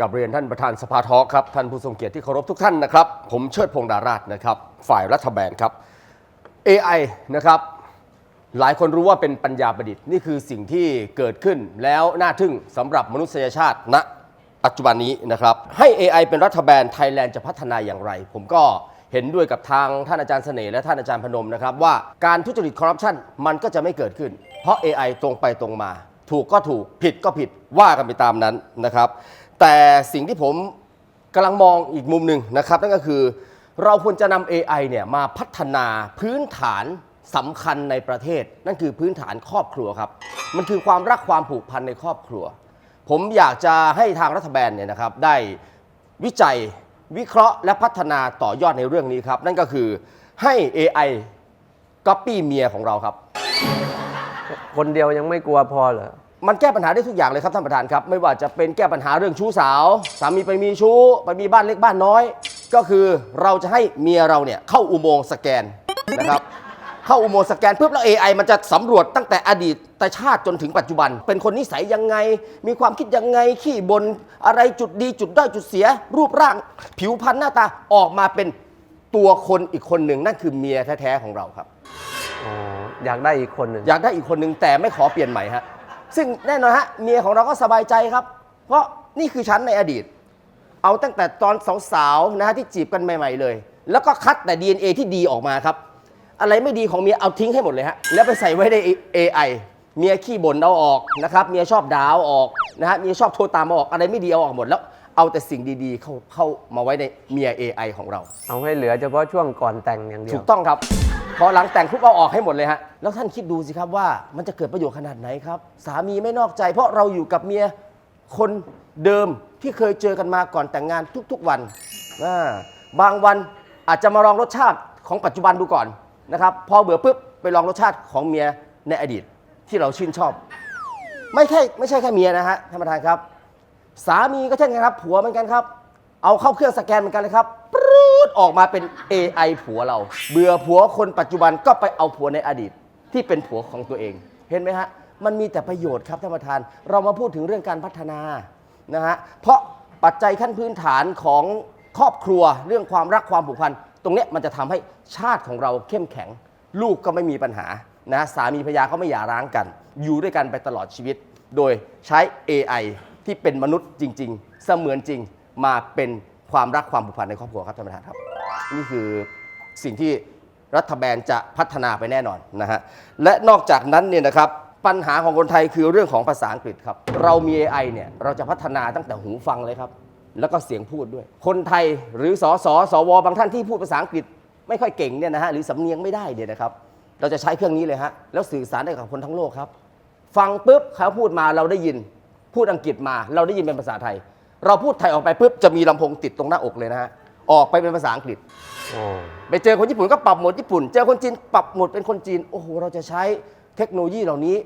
กับเรียนท่านประธานสภาทอครับท่านผู้ทรงเกียรติที่เคารพทุกท่านนะครับ ผมเชิดพงษ์ดาราชนะครับ ฝ่ายรัฐบาลครับ AI นะครับ หลายคนรู้ว่าเป็นปัญญาประดิษฐ์นี่คือสิ่งที่เกิดขึ้นแล้วน่าทึ่งสำหรับมนุษยชาติณปัจจุบันนี้นะครับ ให้ AI เป็นรัฐบาลไทยแลนด์จะพัฒนาอย่างไร ผมก็เห็นด้วยกับทางท่านอาจารย์เสน่ห์และท่านอาจารย์พนมนะครับ ว่าการทุจริตคอร์รัปชันมันก็จะไม่เกิดขึ้น เพราะ AI ตรงไปตรงมา ถูกก็ถูกผิดก็ผิดว่ากันไปตามนั้นนะครับ แต่สิ่งที่ผมกำลังมองอีกมุมหนึ่งนะครับนั่นก็คือ เราควรจะนำ AI เนี่ยมาพัฒนาพื้นฐานสำคัญในประเทศ นั่นคือพื้นฐานครอบครัวครับ มันคือความรักความผูกพันในครอบครัว ผมอยากจะให้ทางรัฐบาลเนี่ยนะครับได้วิจัยวิเคราะห์และพัฒนาต่อยอดในเรื่องนี้ครับ นั่นก็คือให้ AI ก๊อปปี้เมียของเราครับ คนเดียวยังไม่กลัวพอเหรอ มันแก้ปัญหาได้ทุกอย่างเลยครับท่านประธานครับ ไม่ว่าจะเป็นแก้ปัญหาเรื่องชู้สาว สามีไปมีชู้ไปมีบ้านเล็กบ้านน้อย ก็คือเราจะให้เมียเราเนี่ยเข้าอุโมงค์สแกนนะครับ เข้าอุโมงค์สแกนปุ๊บแล้ว AI มันจะสำรวจตั้งแต่อดีตแต่ชาติจนถึงปัจจุบัน เป็นคนนิสัยยังไง มีความคิดยังไงขี้บนอะไรจุดดีจุดด้อยจุดเสีย รูปร่าง ผิวพรรณหน้าตาออกมาเป็นตัวคนอีกคนหนึ่งนั่นคือเมียแท้ๆของเราครับ อ๋ออยากได้อีกคนหนึ่งอยากได้อีกคนนึงแต่ไม่ขอเปลี่ยนใหม่ฮะ ซึ่งแน่นอนฮะเมียของเราก็สบายใจครับ เพราะนี่คือฉันในอดีต เอาตั้งแต่ตอนสาวๆนะฮะที่จีบกันใหม่ๆเลย แล้วก็คัดแต่ DNA ที่ดีออกมาครับ อะไรไม่ดีของเมียเอาทิ้งให้หมดเลยฮะแล้วไปใส่ไว้ใน AI เมียขี้บ่นเอาออกนะครับเมียชอบด่าเอาออกนะฮะเมียชอบโทรตามเอาออกอะไรไม่ดีเอาออกหมดแล้วเอาแต่สิ่งดีๆเข้าเข้ามาไว้ในเมีย AI ของเรา เอาให้เหลือเฉพาะช่วงก่อนแต่งอย่างเดียว ถูกต้องครับ พอหลังแต่งปุ๊บเอาออกให้หมดเลยฮะแล้วท่านคิดดูสิครับว่ามันจะเกิดประโยชน์ขนาดไหนครับ สามีไม่นอกใจ เพราะเราอยู่กับเมียคนเดิมที่เคยเจอกันมาก่อนแต่งงานทุกๆวันอ่าบางวันอาจจะมาลองรสชาติของปัจจุบันดูก่อนนะครับพอเบื่อปุ๊บไปลองรสชาติของเมียในอดีตที่เราชื่นชอบ ไม่ใช่ไม่ใช่แค่เมียนะฮะท่านประธานครับ สามีก็เช่นกันครับ ผัวเหมือนกันครับ เอาเข้าเครื่องสแกนเหมือนกันเลยครับปร ดออกมาเป็น AI ผัวเรา เบื่อผัวคนปัจจุบันก็ไปเอาผัวในอดีต ที่เป็นผัวของตัวเอง เห็นไหมฮะ มันมีแต่ประโยชน์ครับท่านประธาน เรามาพูดถึงเรื่องการพัฒนานะฮะ เพราะปัจจัยขั้นพื้นฐานของครอบครัวเรื่องความรักความผูกพันตรงเนี้ยมันจะทำให้ชาติของเราเข้มแข็ง ลูกก็ไม่มีปัญหานะสามีภรรยาก็ไม่หย่าร้างกัน อยู่ด้วยกันไปตลอดชีวิต โดยใช้ AI ที่เป็นมนุษย์จริง ๆ เสมือนจริงมาเป็น ความรักความผูกพันในครอบครัวครับท่านประธานครับ นี่คือสิ่งที่รัฐบาลจะพัฒนาไปแน่นอนนะฮะและนอกจากนั้นเนี่ยนะครับปัญหาของคนไทยคือเรื่องของภาษาอังกฤษครับ เรามี AI เนี่ยเราจะพัฒนาตั้งแต่หูฟังเลยครับ แล้วก็เสียงพูดด้วย คนไทยหรือสอสอสวบางท่านที่พูดภาษาอังกฤษ ไม่ค่อยเก่งเนี่ยนะฮะหรือสำเนียงไม่ได้เนี่ยนะครับ เราจะใช้เครื่องนี้เลยฮะแล้วสื่อสารได้กับคนทั้งโลกครับ ฟังปุ๊บเขาพูดมาเราได้ยิน พูดอังกฤษมาเราได้ยินเป็นภาษาไทย เราพูดไทยออกไปปุ๊บจะมีลำโพงติดตรงหน้าอกเลยนะฮะออกไปเป็นภาษาอังกฤษ โอ้ไปเจอคนญี่ปุ่นก็ปรับโหมดญี่ปุ่น เจอคนจีนปรับโหมดเป็นคนจีน โอ้โห เราจะใช้เทคโนโลยีเหล่านี้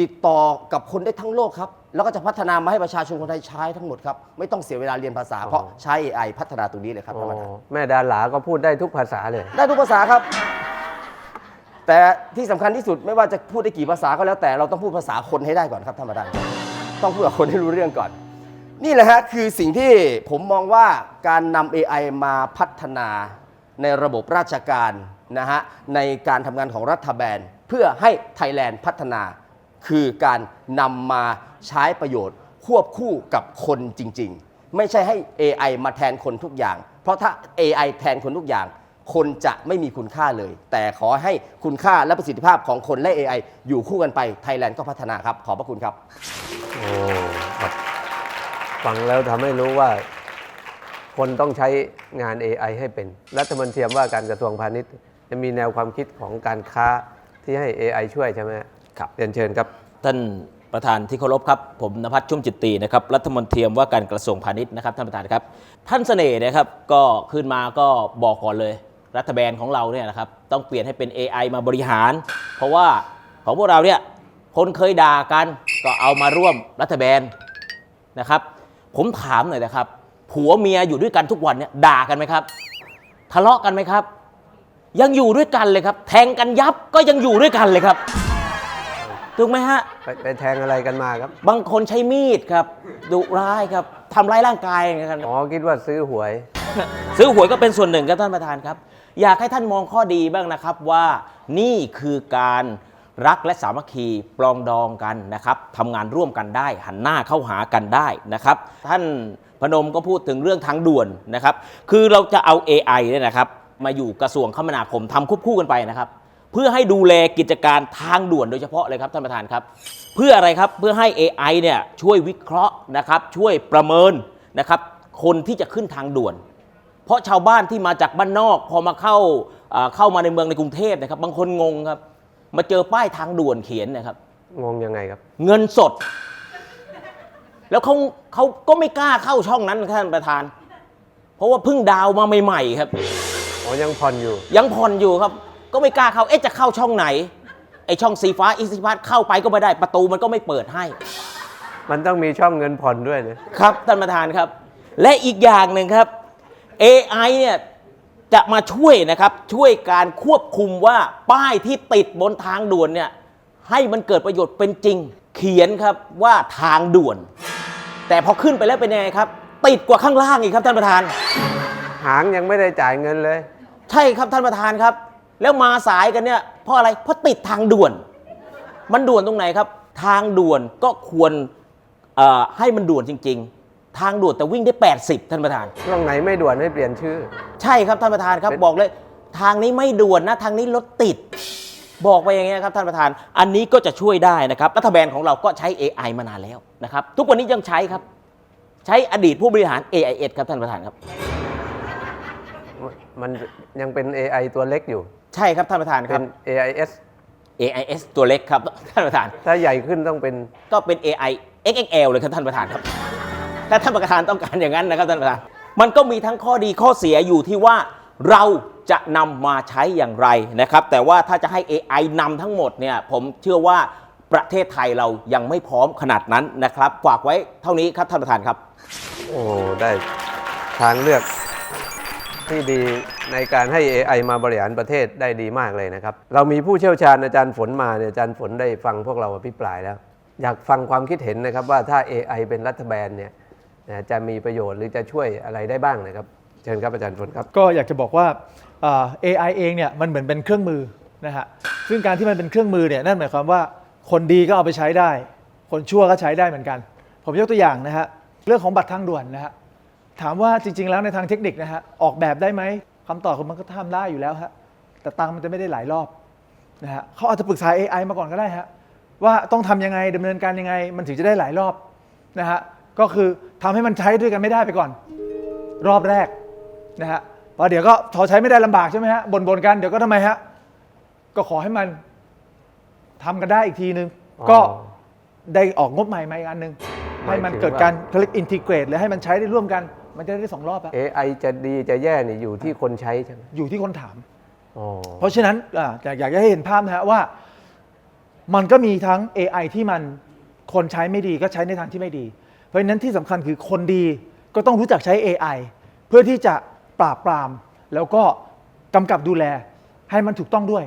ติดต่อกับคนได้ทั้งโลกครับ แล้วก็จะพัฒนามาให้ประชาชนคนไทยใช้ทั้งหมดครับ ไม่ต้องเสียเวลาเรียนภาษา เพราะใช้ AI พัฒนาตรงนี้เลยครับโอ้ท่านประธาน แม่ดาหลาก็พูดได้ทุกภาษาเลย ได้ทุกภาษาครับ แต่ที่สำคัญที่สุดไม่ว่าจะพูดได้กี่ภาษาก็แล้วแต่เราต้องพูดภาษาคนให้ได้ก่อนครับท่านประธานต้องพูดกับคนให้รู้เรื่องก่อน นี่แหละฮะคือสิ่งที่ผมมองว่าการนำ AI มาพัฒนาในระบบราชการนะฮะในการทำงานของรัฐบาลเพื่อให้ไทยแลนด์พัฒนา คือการนำมาใช้ประโยชน์ควบคู่กับคนจริง ๆ ไม่ใช่ให้ AI มาแทนคนทุกอย่าง เพราะถ้า AI แทนคนทุกอย่าง คนจะไม่มีคุณค่าเลย แต่ขอให้คุณค่าและประสิทธิภาพของคนและ AI อยู่คู่กันไปไทยแลนด์ก็พัฒนาครับ ขอบพระคุณครับ โอ้ครับ ฟังแล้วทำให้รู้ว่าคนต้องใช้งาน AI ให้เป็น รัฐมนตรีว่าการกระทรวงพาณิชย์จะมีแนวความคิดของการค้าที่ให้ AI ช่วยใช่ไหมครับเรียนเชิญครับ ท่านประธานที่เคารพครับ ผมนภัสชุ่มจิตตีนะครับรัฐมนตรีว่าการกระทรวงพาณิชย์นะครับท่านประธานครับ ท่านเสน่ห์นะครับก็ขึ้นมาก็บอกก่อนเลย รัฐบาลของเราเนี่ยนะครับต้องเปลี่ยนให้เป็น AI มาบริหาร เพราะว่าของพวกเราเนี่ยคนเคยด่ากันก็เอามาร่วมรัฐบาลนะครับ ผมถามหน่อยนะครับ ผัวเมียอยู่ด้วยกันทุกวันเนี่ยด่ากันไหมครับ ทะเลาะกันไหมครับ ยังอยู่ด้วยกันเลยครับ แทงกันยับก็ยังอยู่ด้วยกันเลยครับ ถูกไหมฮะ ไปไปแทงอะไรกันมาครับ บางคนใช้มีดครับดุร้ายครับททำร้ายร่างกายนะครับอ๋อคิดว่าซื้อหวย ซื้อหวยก็เป็นส่วนหนึ่งครับท่านประธานครับ อยากให้ท่านมองข้อดีบ้างนะครับว่านี่คือการ รักและสามัคคีปลองดองกันนะครับทำงานร่วมกันได้ หันหน้าเข้าหากันได้นะครับ ท่านพนมก็พูดถึงเรื่องทางด่วนนะครับ คือเราจะเอา AI เนี่ยนะครับมาอยู่กระทรวงคมนาคมทำควบคู่กันไปนะครับ เพื่อให้ดูแลกิจการทางด่วนโดยเฉพาะเลยครับท่านประธานครับ เพื่ออะไรครับเพื่อให้ AI เนี่ยช่วยวิเคราะห์นะครับช่วยประเมินนะครับคนที่จะขึ้นทางด่วน เพราะชาวบ้านที่มาจากบ้านนอก พอมาเข้าอ่าเข้ามาในเมืองในกรุงเทพนะครับ บางคนงงครับ มาเจอป้ายทางด่วนเขียนนะครับ งงยังไงครับ เงินสด แล้วเขาเขาก็ไม่กล้าเข้าช่องนั้นท่านประธาน เพราะว่าเพิ่งดาวน์มาใหม่ๆครับ อ๋อ ยังผ่อนอยู่ ยังผ่อนอยู่ครับ ก็ไม่กล้าเข้า เอ๊ะจะเข้าช่องไหน ไอช่องสีฟ้าอีสิพัทเข้าไปก็ไม่ได้ ประตูมันก็ไม่เปิดให้ มันต้องมีช่องเงินผ่อนด้วยเลยครับท่านประธานครับ และอีกอย่างหนึ่งครับ AI เนี่ย จะมาช่วยนะครับช่วยการควบคุมว่าป้ายที่ติดบนทางด่วนเนี่ยให้มันเกิดประโยชน์เป็นจริง เขียนครับว่าทางด่วน แต่พอขึ้นไปแล้วเป็นยังไงครับ ติดกว่าข้างล่างอีกครับท่านประธาน หางยังไม่ได้จ่ายเงินเลย ใช่ครับท่านประธานครับ แล้วมาสายกันเนี่ยเพราะอะไรเพราะติดทางด่วน มันด่วนตรงไหนครับ ทางด่วนก็ควรเอ่อให้มันด่วนจริง ๆ ทางด่วนแต่วิ่งได้ 80 ท่านประธาน ช่วงไหนไม่ด่วนให้เปลี่ยนชื่อ ใช่ครับท่านประธานครับเป็น บอกเลย ทางนี้ไม่ด่วนนะ ทางนี้รถติด บอกไปอย่างเงี้ยครับท่านประธาน อันนี้ก็จะช่วยได้นะครับรัฐบาลของเราก็ใช้ AI มานานแล้วนะครับ ทุกวันนี้ยังใช้ครับ ใช้อดีตผู้บริหาร AIS ครับท่านประธานครับ มันยังเป็น AI ตัวเล็กอยู่ ใช่ครับท่านประธานคเป็รับ น AIS AIS ตัวเล็กครับท่านประธาน ถ้าใหญ่ขึ้นต้องเป็น ก็เป็น AI XXL เลยครับท่านประธานครับ ถ้าท่านประธานต้องการอย่างนั้นนะครับท่านประธานมันก็มีทั้งข้อดีข้อเสียอยู่ที่ว่าเราจะนำมาใช้อย่างไรนะครับ แต่ว่าถ้าจะให้ AI นำทั้งหมดเนี่ยผมเชื่อว่าประเทศไทยเรายังไม่พร้อมขนาดนั้นนะครับ ฝากไว้เท่านี้ครับท่านประธานครับ โอ้ได้ทางเลือกที่ดีในการให้ AI มาบริหารประเทศได้ดีมากเลยนะครับ เรามีผู้เชี่ยวชาญอาจารย์ฝนมาเนี่ยอาจารย์ฝนได้ฟังพวกเราอภิปรายแล้ว อยากฟังความคิดเห็นนะครับว่าถ้า AI เป็นรัฐบาลเนี่ย นะจะมีประโยชน์หรือจะช่วยอะไรได้บ้างนะครับ เชิญครับอาจารย์ฝนครับ ก็อยากจะบอกว่าอ่า AI เองเนี่ยมันเหมือนเป็นเครื่องมือนะฮะซึ่งการที่มันเป็นเครื่องมือเนี่ยนั่นหมายความว่าคนดีก็เอาไปใช้ได้ คนชั่วก็ใช้ได้เหมือนกัน ผมยกตัวอย่างนะฮะเรื่องของบัตรทางด่วนนะฮะถามว่าจริง ๆ แล้วในทางเทคนิคนะฮะออกแบบได้ไหมคำตอบคือมันก็ทำได้อยู่แล้วฮะแต่ตังค์มันจะไม่ได้หลายรอบนะฮะเขาอาจจะปรึกษา AI มาก่อนก็ได้ฮะว่าต้องทำยังไงดำเนินการยังไง มันถึงจะได้หลายรอบนะฮะ ก็คือทำให้มันใช้ด้วยกันไม่ได้ไปก่อน รอบแรกนะฮะพอเดี๋ยวก็พอใช้ไม่ได้ลำบากใช่ไหมฮะบนบนๆกันเดี๋ยวก็ทำไมฮะก็ขอให้มันทำกันได้อีกทีนึงอ๋อก็ได้ออกงบใหม่มาอีกอันหนึ่งหมายให้มันถึงเกิดว่าการเขาเรียกอินทิเกรตหรือให้มันใช้ได้ร่วมกัน มันจะได้สองรอบอะ AI จะดีจะแย่นี่อยู่ที่คนใช้ใช่ไหมอยู่ที่คนถามอ๋อเพราะฉะนั้นอ่าอยากอยากจะให้เห็นภาพนะฮะว่า มันก็มีทั้ง AI ที่มันคนใช้ไม่ดีก็ใช้ในทางที่ไม่ดี เพราะฉะนั้นที่สำคัญคือคนดีก็ต้องรู้จักใช้ AI เพื่อที่จะปราบปราม แล้วก็กำกับดูแลให้มันถูกต้องด้วย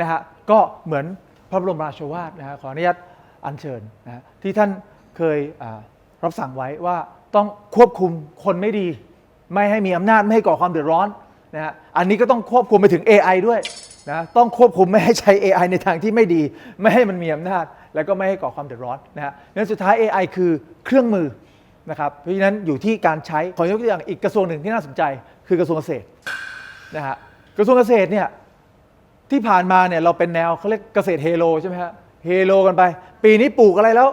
นะฮะก็เหมือนพระบรมราโชวาทนะฮะขออนุญาตอัญเชิญนะฮะที่ท่านเคยอ่ารับสั่งไว้ว่าต้องควบคุมคนไม่ดี ไม่ให้มีอำนาจไม่ให้ก่อความเดือดร้อนนะฮะอันนี้ก็ต้องควบคุมไปถึง AI ด้วย นะต้องควบคุมไม่ให้ใช้ AI ในทางที่ไม่ดี ไม่ให้มันมีอำนาจ แล้วก็ไม่ให้ก่อความเดือดร้อนนะฮะนั้นสุดท้าย AI คือเครื่องมือนะครับเพราะฉะนั้นอยู่ที่การใช้ขอยกตัวอย่างอีกกระทรวงหนึ่งที่น่าสนใจ คือกระทรวงเกษตรนะฮะกระทรวงเกษตรเนี่ยที่ผ่านมาเนี่ยเราเป็นแนวเขาเรียกเกษตรเฮโลใช่ไหมฮะเฮโลกันไป ปีนี้ปลูกอะไรแล้ว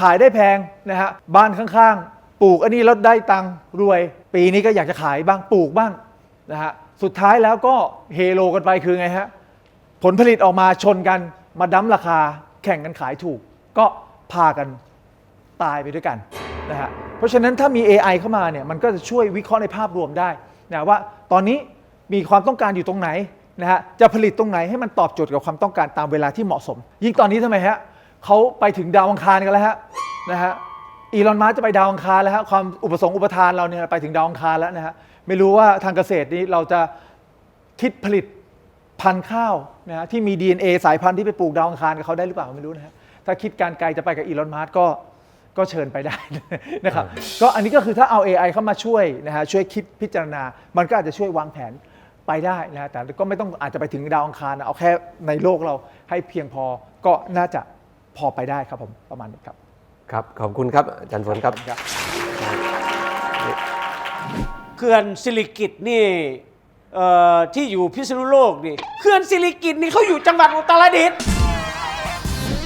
ขายได้แพงนะฮะบ้านข้างๆ ปลูกอันนี้แล้วได้ตังค์รวย ปีนี้ก็อยากจะขายบ้างปลูกบ้างนะฮะ สุดท้ายแล้วก็เฮโลกันไปคือไงฮะ ผลผลิตออกมาชนกัน มาดั้มราคาแข่งกันขายถูก ก็พากันตายไปด้วยกันนะฮะเพราะฉะนั้นถ้ามี AI เข้ามาเนี่ยมันก็จะช่วยวิเคราะห์ในภาพรวมได้นะว่าตอนนี้มีความต้องการอยู่ตรงไหนนะฮะจะผลิตตรงไหนให้มันตอบโจทย์กับความต้องการตามเวลาที่เหมาะสม ยิ่งตอนนี้ทำไมฮะเขาไปถึงดาวอังคารกันแล้วฮะนะฮะอีลอนมัสจะไปดาวอังคารแล้วฮะความอุปสงค์อุปทานเราเนี่ยไปถึงดาวอังคารแล้วนะฮะ ไม่รู้ว่าทางเกษตรนี้เราจะคิดผลิตพันธุ์ข้าวนะฮะที่มี DNA สายพันธุ์ที่ไปปลูกดาวอังคารกับเขาได้หรือเปล่าไม่รู้นะฮะถ้าคิดการไกลจะไปกับอีลอนมัสก์ก็ก็เชิญไปได้นะครับก็อันนี้ก็คือถ้าเอา AI เข้ามาช่วยนะฮะช่วยคิดพิจารณา มันก็อาจจะช่วยวางแผนไปได้นะฮะแต่ก็ไม่ต้องอาจจะไปถึงดาวอังคารนะเอาแค่ในโลกเราให้เพียงพอก็น่าจะพอไปได้ครับผมประมาณนี้ครับ ครับ ขอบคุณครับอาจารย์ฝนครับเขื่อนสิริกิตนี่เอ่อที่อยู่พิษณุโลกนี่เขื่อนสิริกิตนี่เขาอยู่จังหวัดอุตรดิตถ์